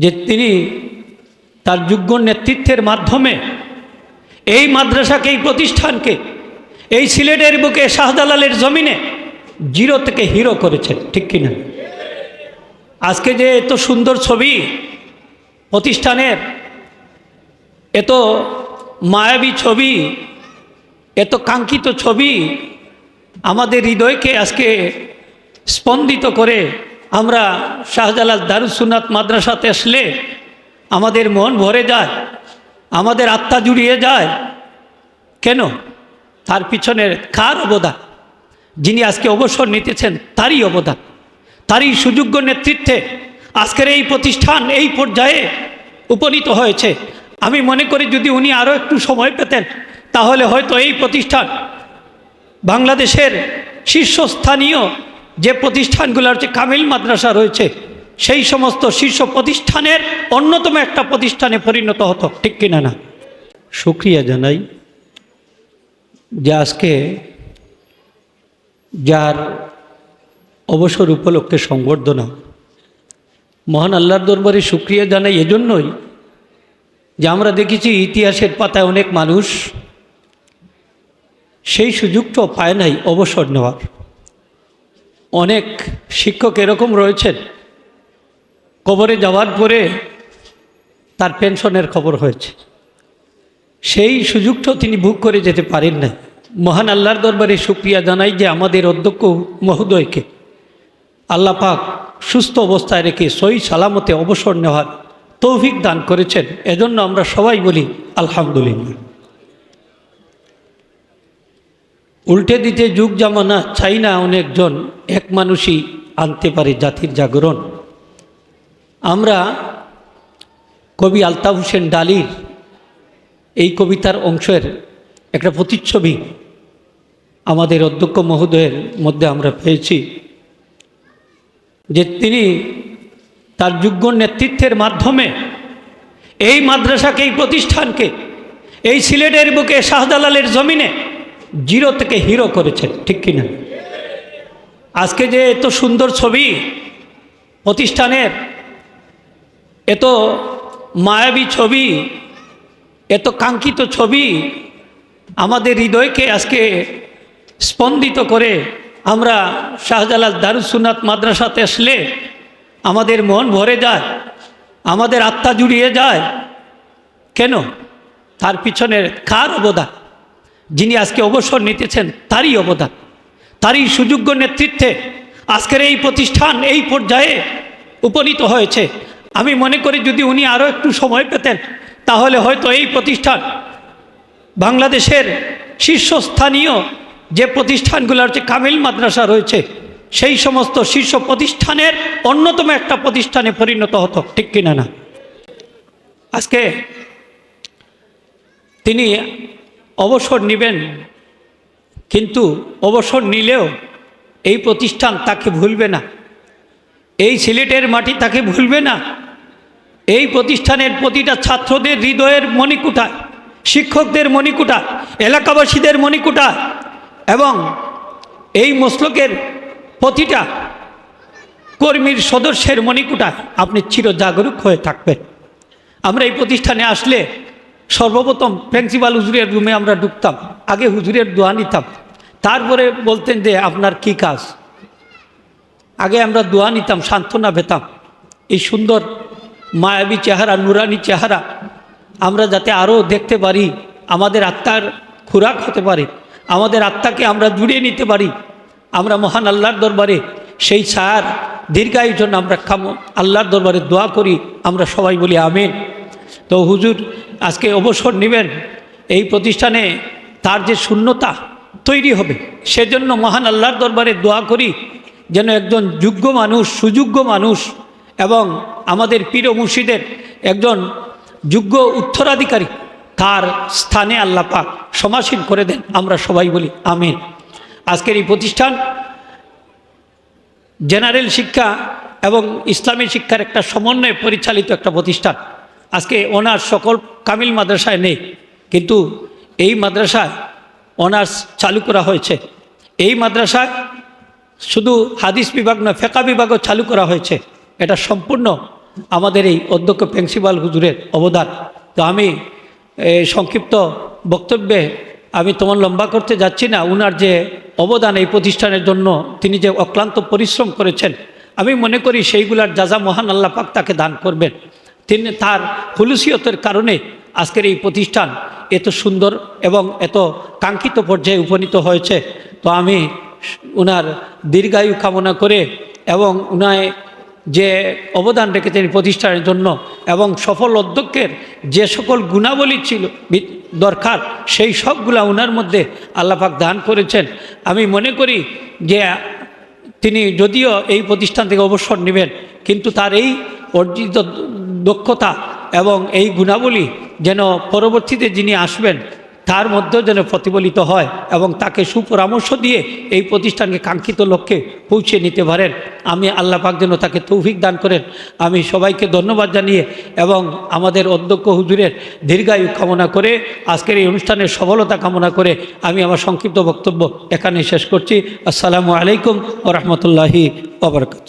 যে তিনি তার যোগ্য নেতৃত্বের মাধ্যমে এই মাদ্রাসাকে, এই প্রতিষ্ঠানকে, এই সিলেটের বুকে শাহজালালের জমিনে জিরো থেকে হিরো করেছেন, ঠিক কিনা? আজকে যে এত সুন্দর ছবি প্রতিষ্ঠানের, এত মায়াবী ছবি, এত কাঙ্ক্ষিত ছবি আমাদের হৃদয়কে আজকে স্পন্দিত করে আমরা শাহজালাল দারুসুনাত মাদ্রাসাতে আসলে আমাদের মন ভরে যায়, আমাদের আত্মা জুড়িয়ে যায়। কেন? তার পিছনের কার অবদান? যিনি আজকে অবসর নিতেছেন, তারই অবদান, তারই সুযোগ্য নেতৃত্বে আজকের এই প্রতিষ্ঠান এই পর্যায়ে উপনীত হয়েছে। আমি মনে করি যদি উনি আরও একটু সময় পেতেন, তাহলে হয়তো এই প্রতিষ্ঠান বাংলাদেশের শীর্ষস্থানীয় যে প্রতিষ্ঠানগুলো হচ্ছে কামিল মাদ্রাসা রয়েছে, সেই সমস্ত শীর্ষ প্রতিষ্ঠানের অন্যতম একটা প্রতিষ্ঠানে পরিণত হতো, ঠিক কিনা না? সুক্রিয়া জানাই যে আজকে যার অবসর উপলক্ষে সংবর্ধনা, মহান আল্লাহর দরবারে সুক্রিয়া জানাই এজন্যই যে আমরা দেখেছি ইতিহাসের পাতায় অনেক মানুষ সেই সুযোগটাও পায় নাই অবসর নেওয়ার। অনেক শিক্ষক এরকম রয়েছেন। কবরে যাওয়ার পরে তার পেনশনের খবর হয়েছে। সেই সুযোগটাও তিনি বুক করে যেতে পারেন না মহান আল্লাহর দরবারে সুক্রিয়া জানাই যে আমাদের অধ্যক্ষ মহোদয়কে আল্লাহ পাক সুস্থ অবস্থায় রেখে সই সালামতে অবসর নেওয়ার তৌফিক দান করেছেন। এজন্য আমরা সবাই বলি, আলহামদুলিল্লাহ। উল্টে দিতে যুগ জামানা চাই না অনেকজন, এক মানুষই আনতে পারে জাতির জাগরণ। আমরা কবি আলতাফ হোসেন ডালির এই কবিতার অংশের একটা প্রতিচ্ছবি আমাদের অধ্যক্ষ মহোদয়ের মধ্যে আমরা পেয়েছি, যে তিনি তার যোগ্য নেতৃত্বের মাধ্যমে এই মাদ্রাসাকে, এই প্রতিষ্ঠানকে, এই সিলেটের বুকে শাহজালালের জমিনে জিরো থেকে হিরো করেছেন ঠিক কিনা? আজকে যে এত সুন্দর ছবি প্রতিষ্ঠানের এত মায়াবী ছবি, এত কাঙ্ক্ষিত ছবি আমাদের হৃদয়কে আজকে স্পন্দিত করে আমরা শাহজালাল দারুসুনাত মাদ্রাসাতে আসলে আমাদের মন ভরে যায়, আমাদের আত্মা জুড়িয়ে যায়। কেন? তার পিছনের কার অবদান? যিনি আজকে অবসর নিতেছেন, তারই অবদান, তারই সুযোগ্য নেতৃত্বে আজকের এই প্রতিষ্ঠান এই পর্যায়ে উপনীত হয়েছে। আমি মনে করি যদি উনি আরও একটু সময় পেতেন, তাহলে হয়তো এই প্রতিষ্ঠান বাংলাদেশের শীর্ষস্থানীয় যে প্রতিষ্ঠানগুলো হচ্ছে কামিল মাদ্রাসা রয়েছে, সেই সমস্ত শীর্ষ প্রতিষ্ঠানের অন্যতম একটা প্রতিষ্ঠানে পরিণত হতো, ঠিক কিনা না? আজকে তিনি অবসর নেবেন। কিন্তু অবসর নিলেও এই প্রতিষ্ঠান তাকে ভুলবে না। এই সিলেটের মাটি তাকে ভুলবে না। এই প্রতিষ্ঠানের প্রতিটা ছাত্রদের হৃদয়ের মণিকুটা, শিক্ষকদের মণিকুটা, এলাকাবাসীদের মণিকুটা এবং এই মসলকের প্রতিটা কর্মীর সদস্যের মণিকুটা আপনি চির জাগরুক হয়ে থাকবেন। আমরা এই প্রতিষ্ঠানে আসলে সর্বপ্রথম প্রিন্সিপাল হুজুরের রুমে আমরা ঢুকতাম, আগে হুজুরের দোয়া নিতাম। তারপরে বলতেন যে, আপনার কি কাজ? আগে আমরা দোয়া নিতাম, সান্ত্বনা পেতাম। এই সুন্দর মায়াবী চেহারা, নুরানি চেহারা, আমরা যাতে আরও দেখতে পারি, আমাদের আত্মার খুরাক হতে পারে, আমাদের আত্মাকে আমরা জুড়িয়ে নিতে পারি, আমরা মহান আল্লাহর দরবারে সেই ছায়ার দীর্ঘায়ুর জন্য আমরা খাম, আল্লাহর দরবারে দোয়া করি, আমরা সবাই বলি আমিন। তো হুজুর, আজকে অবসর নেবেন, এই প্রতিষ্ঠানে তার যে শূন্যতা তৈরি হবে, সেজন্য মহান আল্লাহর দরবারে দোয়া করি, যেন একজন যোগ্য মানুষ, সুযোগ্য মানুষ এবং আমাদের পীর মুর্শিদের একজন যোগ্য উত্তরাধিকারী তার স্থানে আল্লাহ পাক সমাসীন করে দেন, আমরা সবাই বলি আমিন। আজকের এই প্রতিষ্ঠান জেনারেল শিক্ষা এবং ইসলামী শিক্ষার একটা সমন্বয়ে পরিচালিত একটা প্রতিষ্ঠান। আজকে ওনার সকল কামিল মাদ্রাসায় নেই, কিন্তু এই মাদ্রাসায় অনার্স চালু করা হয়েছে। এই মাদ্রাসায় শুধু হাদিস বিভাগ নয় ফেকা বিভাগও চালু করা হয়েছে। এটা সম্পূর্ণ আমাদের এই অধ্যক্ষ প্রিন্সিপাল হুজুরের অবদান। তো আমি সংক্ষিপ্ত বক্তব্যে আমি তোমার লম্বা করতে যাচ্ছি না, উনার যে অবদান এই প্রতিষ্ঠানের জন্য, তিনি যে অক্লান্ত পরিশ্রম করেছেন, আমি মনে করি সেইগুলার যাজা মহান আল্লাহ পাক তাকে দান করবেন। তিনি তার হুলুসিয়তের কারণে আজকের এই প্রতিষ্ঠান এত সুন্দর এবং এত কাঙ্ক্ষিত পর্যায়ে উপনীত হয়েছে। তো আমি উনার দীর্ঘায়ু কামনা করে এবং উনায় যে অবদান রেখেছেন প্রতিষ্ঠানের জন্য এবং সফল অধ্যক্ষের যে সকল গুণাবলী ছিল দরকার, সেই সবগুলা উনার মধ্যে আল্লাপাক দান করেছেন। আমি মনে করি যে তিনি যদিও এই প্রতিষ্ঠান থেকে অবসর নেবেন, কিন্তু তার এই অর্জিত দক্ষতা এবং এই গুণাবলী যেন পরবর্তীতে যিনি আসবেন, তার মধ্যেও যেন প্রতিফলিত হয় এবং তাকে সুপরামর্শ দিয়ে এই প্রতিষ্ঠানকে কাঙ্ক্ষিত লক্ষ্যে পৌঁছে নিতে পারেন। আমি আল্লাহ পাক যেন তাকে তৌফিক দান করেন। আমি সবাইকে ধন্যবাদ জানিয়ে এবং আমাদের অধ্যক্ষ হুজুরের দীর্ঘায়ু কামনা করে, আজকের এই অনুষ্ঠানের সফলতা কামনা করে আমি আমার সংক্ষিপ্ত বক্তব্য এখানে শেষ করছি। আসসালামু আলাইকুম ও রহমতুল্লাহি ওবরকাত